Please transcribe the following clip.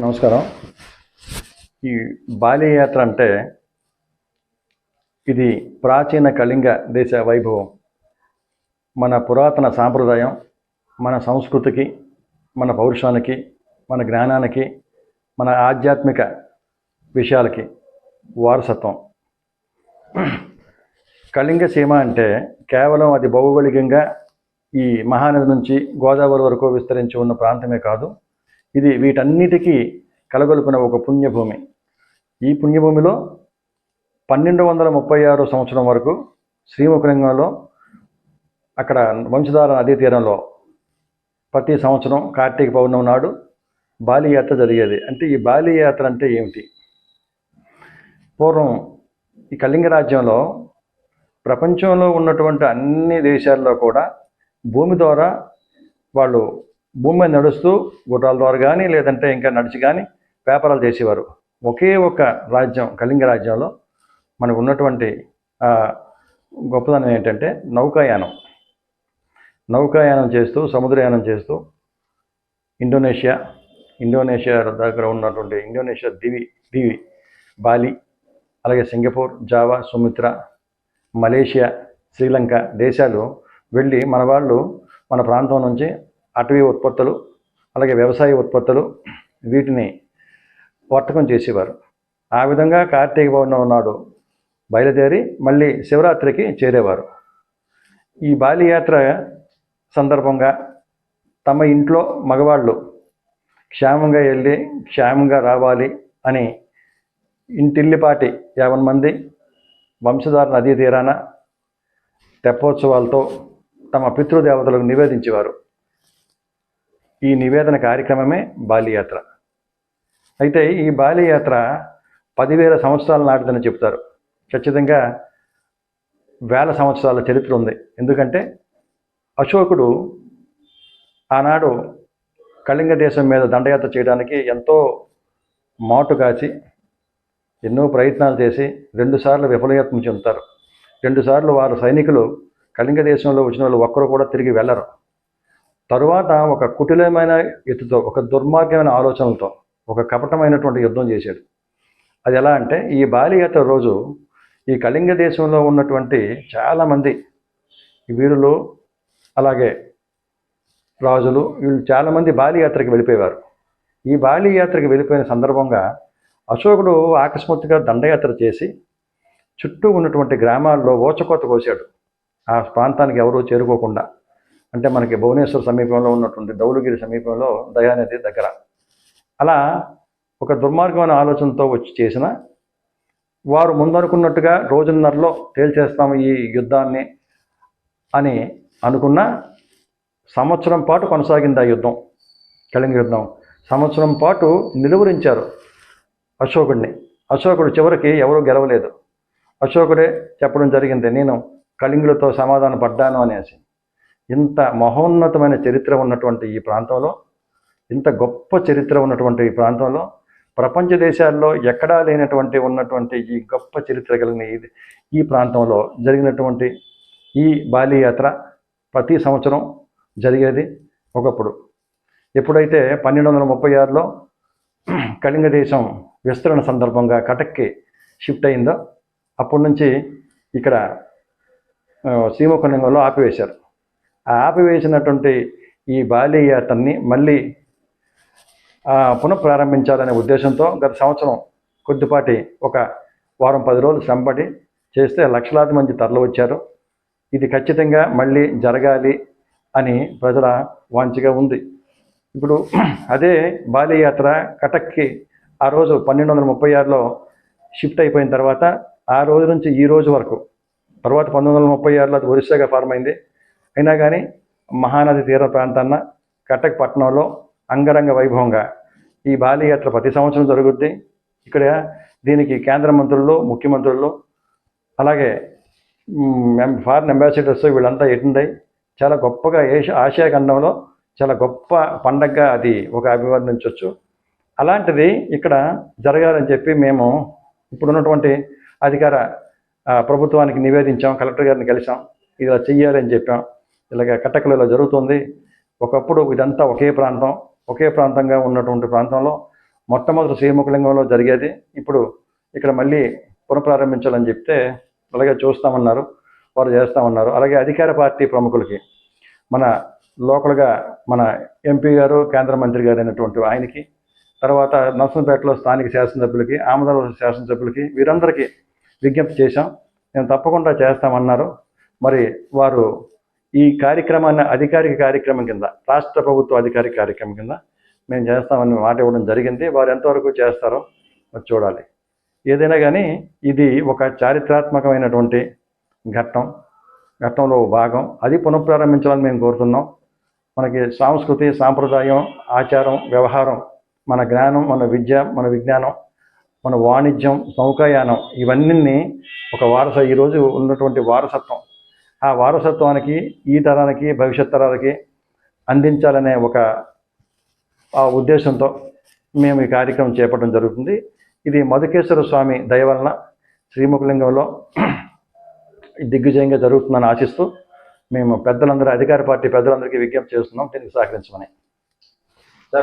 నమస్కారం. ఈ బాల్యయాత్ర అంటే ఇది ప్రాచీన కళింగ దేశ వైభవం. మన పురాతన సాంప్రదాయం మన సంస్కృతికి మన పౌరుషానికి మన జ్ఞానానికి మన ఆధ్యాత్మిక విషయాలకి వారసత్వం. కళింగ సీమ అంటే కేవలం అది భౌగోళికంగా ఈ మహానది నుంచి గోదావరి వరకు విస్తరించి ఉన్న ప్రాంతమే కాదు ఇది వీటన్నిటికీ కలగొలుపున ఒక పుణ్యభూమి. ఈ పుణ్యభూమిలో పన్నెండు వందల ముప్పై ఆరు సంవత్సరం వరకు శ్రీముఖలింగంలో అక్కడ వంశధార నదీ తీరంలో ప్రతి సంవత్సరం కార్తీక పౌర్ణమి నాడు బాలియాత్ర జరిగేది. అంటే ఈ బాలియాత్ర అంటే ఏమిటి? పూర్వం ఈ కళింగ రాజ్యంలో ప్రపంచంలో ఉన్నటువంటి అన్ని దేశాల్లో కూడా భూమి ద్వారా వాళ్ళు భూమి మీద నడుస్తూ గుర్రాల ద్వారా కానీ లేదంటే ఇంకా నడిచి కానీ వ్యాపారాలు చేసేవారు. ఒకే ఒక రాజ్యం కళింగ రాజ్యంలో మనకు ఉన్నటువంటి గొప్పదనం ఏంటంటే నౌకాయానం. నౌకాయానం చేస్తూ సముద్రయానం చేస్తూ ఇండోనేషియా ఇండోనేషియా దగ్గర ఉన్నటువంటి ఇండోనేషియా దివి దివి బాలి అలాగే Singapore Java Sumatra Malaysia Sri Lanka దేశాలు వెళ్ళి మన వాళ్ళు మన ప్రాంతం నుంచి అటవీ ఉత్పత్తులు అలాగే వ్యవసాయ ఉత్పత్తులు వీటిని వర్తకం చేసేవారు. ఆ విధంగా కార్తీక పౌర్ణమి నాడు బయలుదేరి మళ్ళీ శివరాత్రికి చేరేవారు. ఈ బాలియాత్ర సందర్భంగా తమ ఇంట్లో మగవాళ్ళు క్షేమంగా వెళ్ళి క్షేమంగా రావాలి అని ఇంటిల్లిపాటి యాభై మంది వంశధార నదీ తీరాన తెప్పోత్సవాలతో తమ పితృదేవతలకు నివేదించేవారు. ఈ నివేదన కార్యక్రమమే బాలియాత్ర అయితే ఈ బాలియాత్ర పదివేల సంవత్సరాల నాటిదని చెప్తారు. ఖచ్చితంగా వేల సంవత్సరాల చరిత్ర ఉంది. ఎందుకంటే అశోకుడు ఆనాడు కళింగ దేశం మీద దండయాత్ర చేయడానికి ఎంతో మాటు కాచి ఎన్నో ప్రయత్నాలు చేసి రెండుసార్లు విఫలయత్నం చెందుతారు. రెండుసార్లు వారు సైనికులు కళింగ దేశంలో వచ్చిన వాళ్ళు ఒక్కరు కూడా తిరిగి వెళ్ళరు. తరువాత ఒక కుటిలమైన ఎత్తుతో ఒక దుర్మార్గమైన ఆలోచనలతో ఒక కపటమైనటువంటి యుద్ధం చేశాడు. అది ఎలా అంటే ఈ బాలియాత్ర రోజు ఈ కళింగ దేశంలో ఉన్నటువంటి చాలామంది వీరులు అలాగే రాజులు వీళ్ళు చాలామంది బాలియాత్రకి వెళ్ళిపోయేవారు. ఈ బాలియాత్రకి వెళ్ళిపోయిన సందర్భంగా అశోకుడు ఆకస్మాత్తుగా దండయాత్ర చేసి చుట్టూ ఉన్నటువంటి గ్రామాల్లో ఓచకోత కోశాడు. ఆ ప్రాంతానికి ఎవరూ చేరుకోకుండా అంటే మనకి భువనేశ్వర్ సమీపంలో ఉన్నటువంటి దౌలగిరి సమీపంలో దయానది దగ్గర. అలా ఒక దుర్మార్గమైన ఆలోచనతో వచ్చి చేసిన వారు ముందనుకున్నట్టుగా రోజున్నరలో తేల్చేస్తాము ఈ యుద్ధాన్ని అని అనుకున్న సంవత్సరం పాటు కొనసాగింది ఆ యుద్ధం కళింగ యుద్ధం. సంవత్సరం పాటు నిలువరించారు అశోకుడిని. అశోకుడు చివరికి ఎవరూ గెలవలేదు. అశోకుడే చెప్పడం జరిగింది నేను కళింగులతో సమాధాన పడ్డాను అనేసి. ఇంత మహోన్నతమైన చరిత్ర ఉన్నటువంటి ఈ ప్రాంతంలో ఇంత గొప్ప చరిత్ర ఉన్నటువంటి ఈ ప్రాంతంలో ప్రపంచ దేశాల్లో ఎక్కడా లేనటువంటి ఉన్నటువంటి ఈ గొప్ప చరిత్ర కలిగిన ఇది ఈ ప్రాంతంలో జరిగినటువంటి ఈ బాలి యాత్ర ప్రతి సంవత్సరం జరిగేది ఒకప్పుడు. ఎప్పుడైతే పన్నెండు వందల ముప్పై ఆరులో కళింగ దేశం విస్తరణ సందర్భంగా కటక్కి షిఫ్ట్ అయిందో అప్పటి నుంచి ఇక్కడ ఆ, శ్రీముఖలింగంలో ఆపివేశారు. ఆపివేసినటువంటి ఈ బాలి యాత్రని మళ్ళీ పునఃప్రారంభించాలనే ఉద్దేశంతో గత సంవత్సరం కొద్దిపాటి ఒక వారం పది రోజులు శ్రమపడి చేస్తే లక్షలాది మంది తరలి వచ్చారు. ఇది ఖచ్చితంగా మళ్ళీ జరగాలి అని ప్రజల వాంఛగా ఉంది. ఇప్పుడు అదే బాల్యయాత్ర కటక్కి ఆ రోజు పన్నెండు వందల ముప్పై ఆరులో షిఫ్ట్ అయిపోయిన తర్వాత ఆ రోజు నుంచి ఈ రోజు వరకు తర్వాత పంతొమ్మిది వందల ముప్పై ఆరులో అది ఒరిస్సాగా ఫార్మ్ అయింది. అయినా కానీ మహానది తీర ప్రాంతాన్న కటక్ పట్టణంలో అంగరంగ వైభవంగా ఈ బాలియాత్ర ప్రతి సంవత్సరం జరుగుద్ది. ఇక్కడ దీనికి కేంద్ర మంత్రులు ముఖ్యమంత్రులు అలాగే ఫారిన్ అంబాసిడర్స్ వీళ్ళంతా అటెండ్ అయ్యి చాలా గొప్పగా ఏషియా ఆసియా ఖండంలో చాలా గొప్ప పండగగా అది ఒక అభివర్ణించవచ్చు అలాంటిది ఇక్కడ జరగాలని చెప్పి మేము ఇప్పుడున్నటువంటి అధికార ప్రభుత్వానికి నివేదించాం కలెక్టర్ గారిని కలిసాం. ఇలా చెయ్యాలని చెప్పాం. ఇలాగ కట్టకలు ఇలా జరుగుతుంది. ఒకప్పుడు ఇదంతా ఒకే ప్రాంతం ఒకే ప్రాంతంగా ఉన్నటువంటి ప్రాంతంలో మొట్టమొదటి శ్రీముఖలింగంలో జరిగేది. ఇప్పుడు ఇక్కడ మళ్ళీ పునఃప్రారంభించాలని చెప్తే అలాగే చూస్తామన్నారు వారు చేస్తామన్నారు. అలాగే అధికార పార్టీ ప్రముఖులకి మన లోకల్గా మన ఎంపీ గారు కేంద్ర మంత్రి గారు అయినటువంటి ఆయనకి తర్వాత నర్సంపేటలో స్థానిక శాసనసభ్యులకి ఆమదాల శాసనసభ్యులకి వీరందరికీ విజ్ఞప్తి చేశాం. నేను తప్పకుండా చేస్తామన్నారు. మరి వారు ఈ కార్యక్రమాన్ని అధికారిక కార్యక్రమం కింద రాష్ట్ర ప్రభుత్వ అధికారిక కార్యక్రమం కింద మేము చేస్తామని మాట ఇవ్వడం జరిగింది. వారు ఎంతవరకు చేస్తారో చూడాలి. ఏదైనా కానీ ఇది ఒక చారిత్రాత్మకమైనటువంటి ఘట్టం. ఘట్టంలో భాగం. అది పునఃప్రారంభించాలని మేము కోరుతున్నాం. మనకి సాంస్కృతి సాంప్రదాయం ఆచారం వ్యవహారం మన జ్ఞానం మన విద్య మన విజ్ఞానం మన వాణిజ్యం నౌకాయానం ఇవన్నీ ఒక వారస ఈరోజు ఉన్నటువంటి వారసత్వం. ఆ వారసత్వానికి ఈ తరానికి భవిష్యత్ తరాలకి అందించాలనే ఒక ఆ ఉద్దేశంతో మేము ఈ కార్యక్రమం చేపట్టడం జరుగుతుంది. ఇది మధుకేశ్వర స్వామి దయ వలన శ్రీముఖలింగంలో దిగ్విజయంగా జరుగుతుందని ఆశిస్తూ మేము పెద్దలందరూ అధికార పార్టీ పెద్దలందరికీ విజ్ఞప్తి చేస్తున్నాం. దీనికి సహకరించమని.